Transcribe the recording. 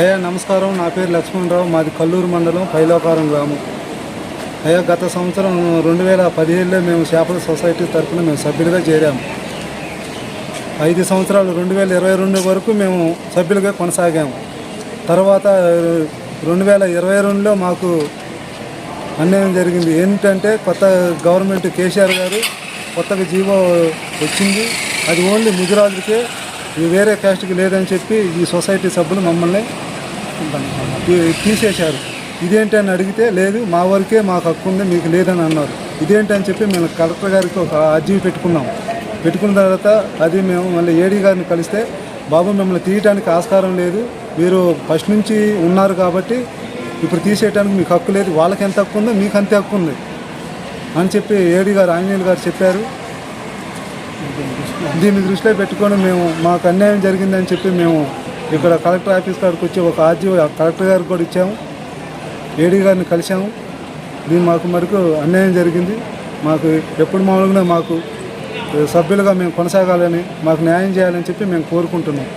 అయ్యా నమస్కారం. నా పేరు లక్ష్మణరావు. మాది కల్లూరు మండలం పైలోకారం గ్రామం. అయ్యా గత సంవత్సరం రెండు వేల పదిహేడులో మేము చేపల సొసైటీ తరఫున మేము సభ్యులుగా చేరాము. ఐదు సంవత్సరాలు రెండు వేల ఇరవై రెండు వరకు మేము సభ్యులుగా కొనసాగాము. తర్వాత రెండు వేల ఇరవై రెండులో మాకు అన్యాయం జరిగింది. ఏంటంటే కొత్త గవర్నమెంట్ కేసీఆర్ గారు కొత్తగా జీవో వచ్చింది. అది ఓన్లీ ముదిరాజులకే ఇది వేరే క్యాస్ట్కి లేదని చెప్పి ఈ సొసైటీ సభ్యులు మమ్మల్ని తీసేశారు. ఇదేంటి అని అడిగితే లేదు మా వరకే మాకు హక్కు ఉంది మీకు లేదని అన్నారు. ఇదేంటి అని చెప్పి మేము కలెక్టర్ గారికి ఒక అర్జీ పెట్టుకున్నాం. పెట్టుకున్న తర్వాత అది మేము మళ్ళీ ఏడీ గారిని కలిస్తే బాబు మిమ్మల్ని తీయటానికి ఆస్కారం లేదు. మీరు ఫస్ట్ నుంచి ఉన్నారు కాబట్టి ఇప్పుడు తీసేయడానికి మీకు హక్కు లేదు. వాళ్ళకి ఎంత హక్కు ఉందో మీకు అంతే హక్కు ఉంది. అని చెప్పి ఏడీ గారు ఆంజనేయులు గారు చెప్పారు. దీన్ని దృష్టిలో పెట్టుకొని మేము మాకు అన్యాయం జరిగిందని చెప్పి మేము ఇక్కడ కలెక్టర్ ఆఫీస్ కాడికి వచ్చి ఒక ఆర్జీ కలెక్టర్ గారికి కూడా ఇచ్చాము. ఏడీ గారిని కలిసాము దీని మాకు మరకు అన్యాయం జరిగింది. మాకు ఎప్పుడు మామూలుగా మాకు సభ్యులుగా మేము కొనసాగాలని మాకు న్యాయం చేయాలని చెప్పి మేము కోరుకుంటున్నాం.